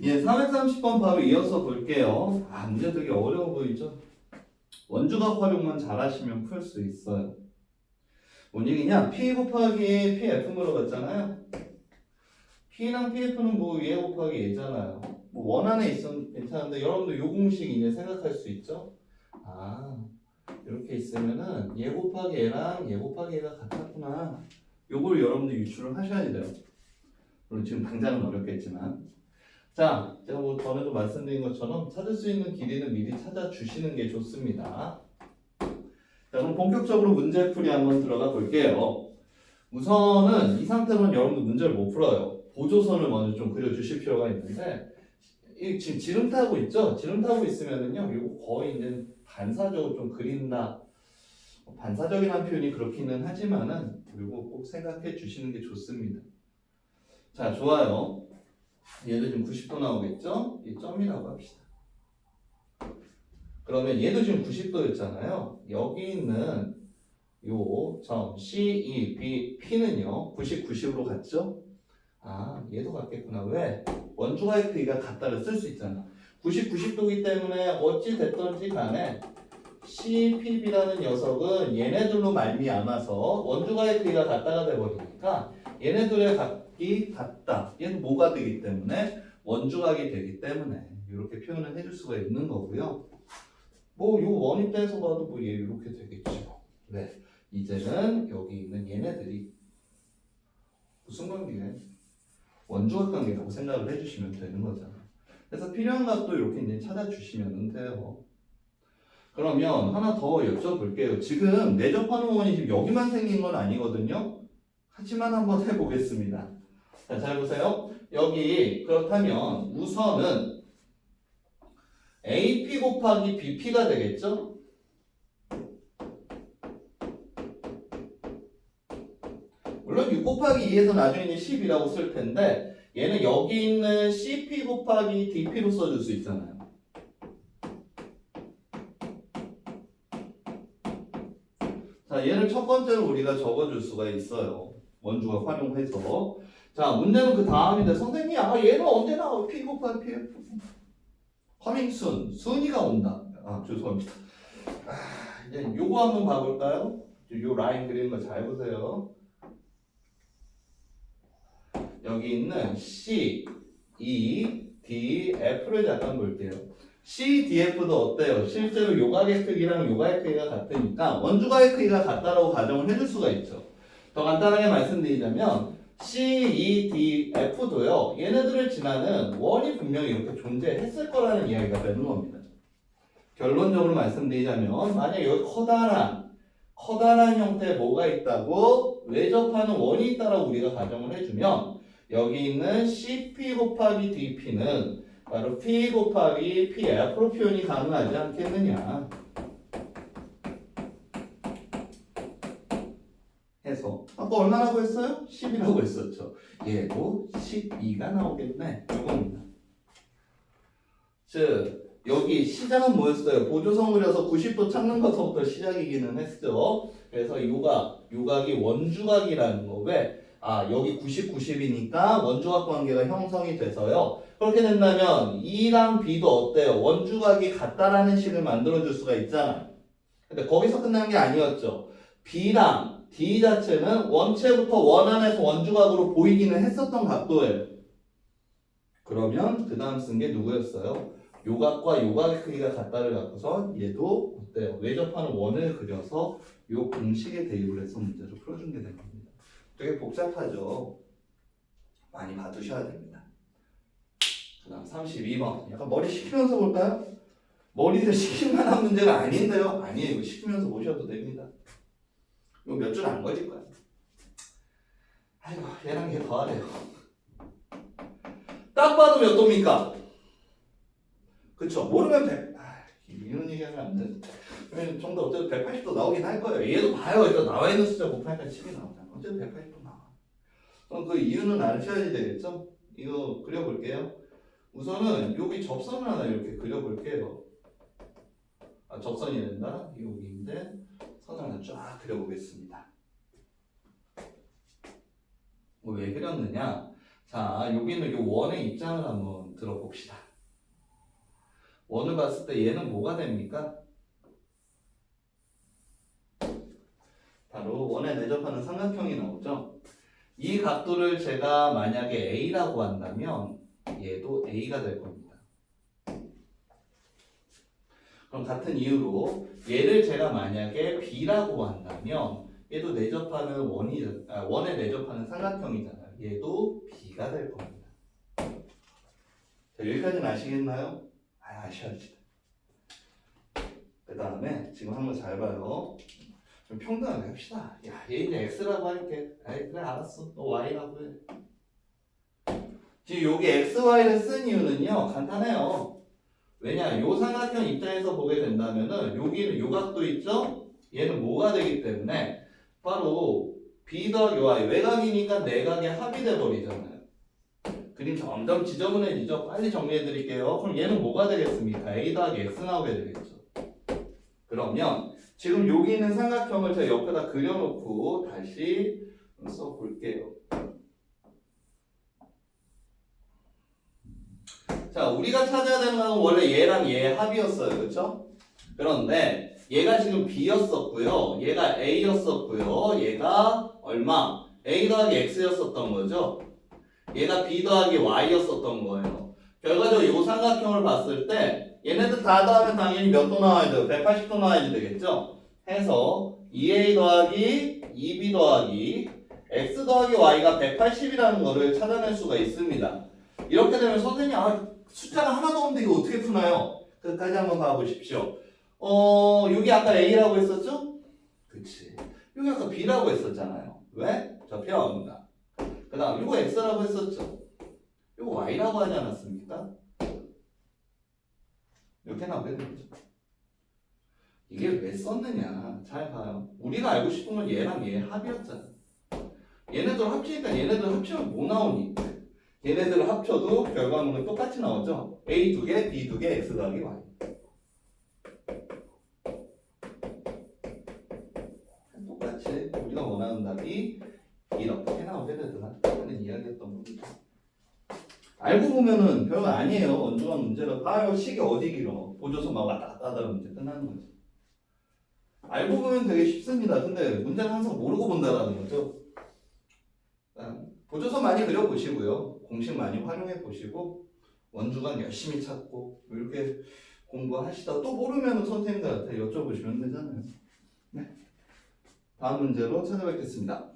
예, 430번 바로 이어서 볼게요. 아, 문제 되게 어려워 보이죠? 원주각 활용만 잘하시면 풀 수 있어요. 뭔 얘기냐? P 곱하기 PF 물어봤잖아요. P랑 PF는 뭐 얘 곱하기 얘잖아요. 뭐 원 안에 있으면 괜찮은데 여러분도 요 공식 이제 생각할 수 있죠? 아, 이렇게 있으면은 얘 곱하기 얘랑 얘 곱하기 얘가 같았구나. 요걸 여러분들 유출을 하셔야 돼요. 물론 지금 당장은 어렵겠지만. 자, 제가 뭐 전에도 말씀드린 것처럼 찾을 수 있는 길이는 미리 찾아주시는 게 좋습니다. 자, 그럼 본격적으로 문제풀이 한번 들어가 볼게요. 우선은 이 상태로는 여러분들 문제를 못 풀어요. 보조선을 먼저 좀 그려주실 필요가 있는데, 이 지금 지름 타고 있죠? 지름 타고 있으면은요, 이거 거의 이제 반사적으로 좀 그린다. 반사적이라는 표현이 그렇기는 하지만은, 이거 꼭 생각해 주시는 게 좋습니다. 자, 좋아요. 얘도 지금 90도 나오겠죠? 이 점이라고 합시다. 그러면 얘도 지금 90도였잖아요. 여기 있는 요 점 C, E, B, P는요 90, 90으로 같죠? 아 얘도 같겠구나. 왜? 원주가의 크기가 같다를 쓸 수 있잖아. 90, 90도기 때문에 어찌 됐던지 간에 CPB라는 녀석은 얘네들로 말미암아서 원주가의 크기가 같다가 돼버리니까 얘네들의 각 이 같다. 얘는 뭐가 되기 때문에 원주각이 되기 때문에 이렇게 표현을 해줄 수가 있는 거고요. 뭐요 원입대에서 봐도 뭐 얘 이렇게 되겠죠. 네. 이제는 여기 있는 얘네들이 무슨 관계에 원주각 관계라고 생각을 해주시면 되는 거잖아. 그래서 필요한 값도 이렇게 이제 찾아주시면 돼요. 그러면 하나 더 여쭤볼게요. 지금 내접하는 원이 지금 여기만 생긴 건 아니거든요. 하지만 한번 해보겠습니다. 자, 잘 보세요. 여기 그렇다면 우선은 AP 곱하기 BP가 되겠죠? 물론 6 곱하기 2에서 나중에 10이라고 쓸 텐데 얘는 여기 있는 CP 곱하기 DP로 써줄 수 있잖아요. 자, 얘를 첫 번째로 우리가 적어줄 수가 있어요. 원주가 활용해서. 자, 문제는 그 다음인데, 선생님, 아, 얘는 언제 나와? P 곱하기 PF. 커밍순, 순위가 온다. 아, 죄송합니다. 아, 이제 요거 한번 봐볼까요? 요 라인 그리는 거 잘 보세요. 여기 있는 C, E, D, F를 잠깐 볼게요. C, D, F도 어때요? 실제로 요각의 크기랑 요각의 크기가 같으니까 원주각의 크기가 같다라고 가정을 해줄 수가 있죠. 더 간단하게 말씀드리자면 C, E, D, F도요. 얘네들을 지나는 원이 분명히 이렇게 존재했을 거라는 이야기가 되는 겁니다. 결론적으로 말씀드리자면 만약 여기 커다란 커다란 형태의 뭐가 있다고 외접하는 원이 있다라고 우리가 가정을 해주면 여기 있는 CP 곱하기 DP는 바로 P 곱하기 PF로 표현이 가능하지 않겠느냐 아까 얼마라고 했어요? 10이라고 했었죠 얘도 12가 나오겠네 이겁니다 즉 여기 시작은 뭐였어요? 보조선 그려서 90도 찾는 것부터 시작이기는 했죠 그래서 요각, 요각이 원주각이라는 거 왜? 아 여기 90, 90이니까 원주각 관계가 형성이 돼서요 그렇게 된다면 E랑 B도 어때요? 원주각이 같다라는 식을 만들어줄 수가 있잖아 근데 거기서 끝난 게 아니었죠 B랑 D 자체는 원체부터 원 안에서 원주각으로 보이기는 했었던 각도예요 그러면 그 다음 쓴 게 누구였어요? 요각과 요각의 크기가 같다를 갖고서 얘도 어때요? 외접하는 원을 그려서 요 공식에 대입을 해서 문제를 풀어준 게 된 겁니다. 되게 복잡하죠? 많이 봐두셔야 됩니다. 그 다음 32번. 약간 머리 식히면서 볼까요? 머리를 식힐 만한 문제가 아닌데요? 아니에요. 식히면서 보셔도 됩니다. 몇 줄 안 걸릴 거야. 아이고, 얘랑 얘 더하래요. 딱 봐도 몇 도입니까? 그쵸? 모르면 100. 아, 이런 얘기하면 안 돼. 좀더 어쨌든 180도 나오긴 할 거예요. 얘도 봐요. 일단 나와 있는 숫자 곱하니까 10이 나오잖아. 어쨌든 180도 나와. 그럼 그 이유는 아셔야 되겠죠? 이거 그려볼게요. 우선은 여기 접선을 하나 이렇게 그려볼게요. 아, 접선이 된다? 여기인데 선을 쫙 그려보겠습니다. 뭐왜 그렸느냐? 자, 여기는 요 원의 입장을 한번 봅시다. 원을 봤을 때 얘는 뭐가 됩니까? 바로 원에 내접하는 삼각형이 나오죠. 이 각도를 제가 만약에 A라고 한다면 얘도 A가 될 겁니다. 그럼 같은 이유로 얘를 제가 만약에 B라고 한다면 얘도 내접하는 원이 아, 원에 내접하는 삼각형이잖아요. 얘도 B가 될 겁니다. 자, 여기까지는 아시겠나요? 아, 아셔야지. 그 다음에 지금 한번 잘 봐요. 좀 평등하게 합시다. 야, 얘 이제 X라고 할게. 아이, 그래, 알았어. 너 Y라고 해. 지금 여기 XY를 쓴 이유는요, 간단해요. 왜냐, 요 삼각형 입장에서 보게 된다면은, 여기는 요 각도 있죠? 얘는 뭐가 되기 때문에, 바로 B 더하기 Y, 외곽이니까 내각의 합이 돼버리잖아요. 그림 점점 지저분해지죠? 빨리 정리해 드릴게요. 그럼 얘는 뭐가 되겠습니까? A 더하기 X 나오게 되겠죠. 그러면, 지금 여기 있는 삼각형을 제가 옆에다 그려놓고 다시 써볼게요. 자, 우리가 찾아야 되는 건 원래 얘랑 얘의 합이었어요. 그렇죠? 그런데 얘가 지금 B였었고요. 얘가 A였었고요. 얘가 얼마? A 더하기 X였었던 거죠. 얘가 B 더하기 Y였었던 거예요. 결과적으로 이 삼각형을 봤을 때 얘네들 다 더하면 당연히 몇 도 나와야 돼요? 180도 나와야 되겠죠? 해서 2A 더하기 2B 더하기 X 더하기 Y가 180이라는 거를 찾아낼 수가 있습니다. 이렇게 되면 선생님 아 숫자가 하나도 없는데 이거 어떻게 푸나요? 끝까지 한번 봐보십시오. 어 여기 아까 A라고 했었죠? 그치. 여기 아까 B라고 했었잖아요. 왜? 접혀옵니다. 그 다음 이거 X라고 했었죠? 이거 Y라고 하지 않았습니까? 이렇게 나오게 되죠. 이게 왜 썼느냐? 잘 봐요. 우리가 알고 싶은 건 얘랑 얘 합이었잖아. 얘네들 합치니까 얘네들 합치면 뭐 나오니? 얘네들을 합쳐도 결과물은 똑같이 나오죠? A 두 개, B 두 개, X 더하기 Y. 똑같이 우리가 원하는 답이 이렇게 나오게 되더라. 하는 이야기였던 거죠. 알고 보면은 별거 아니에요. 원주가 문제를 봐요. 식이 어디 길어. 보조서 막 왔다 갔다 하다가 문제 끝나는 거지. 알고 보면 되게 쉽습니다. 근데 문제는 항상 모르고 본다라는 거죠. 보조서 많이 그려보시고요. 공식 많이 활용해 보시고 원주간 열심히 찾고 뭐 이렇게 공부하시다 또 모르면 선생님들한테 여쭤보시면 되잖아요. 네. 다음 문제로 찾아뵙겠습니다.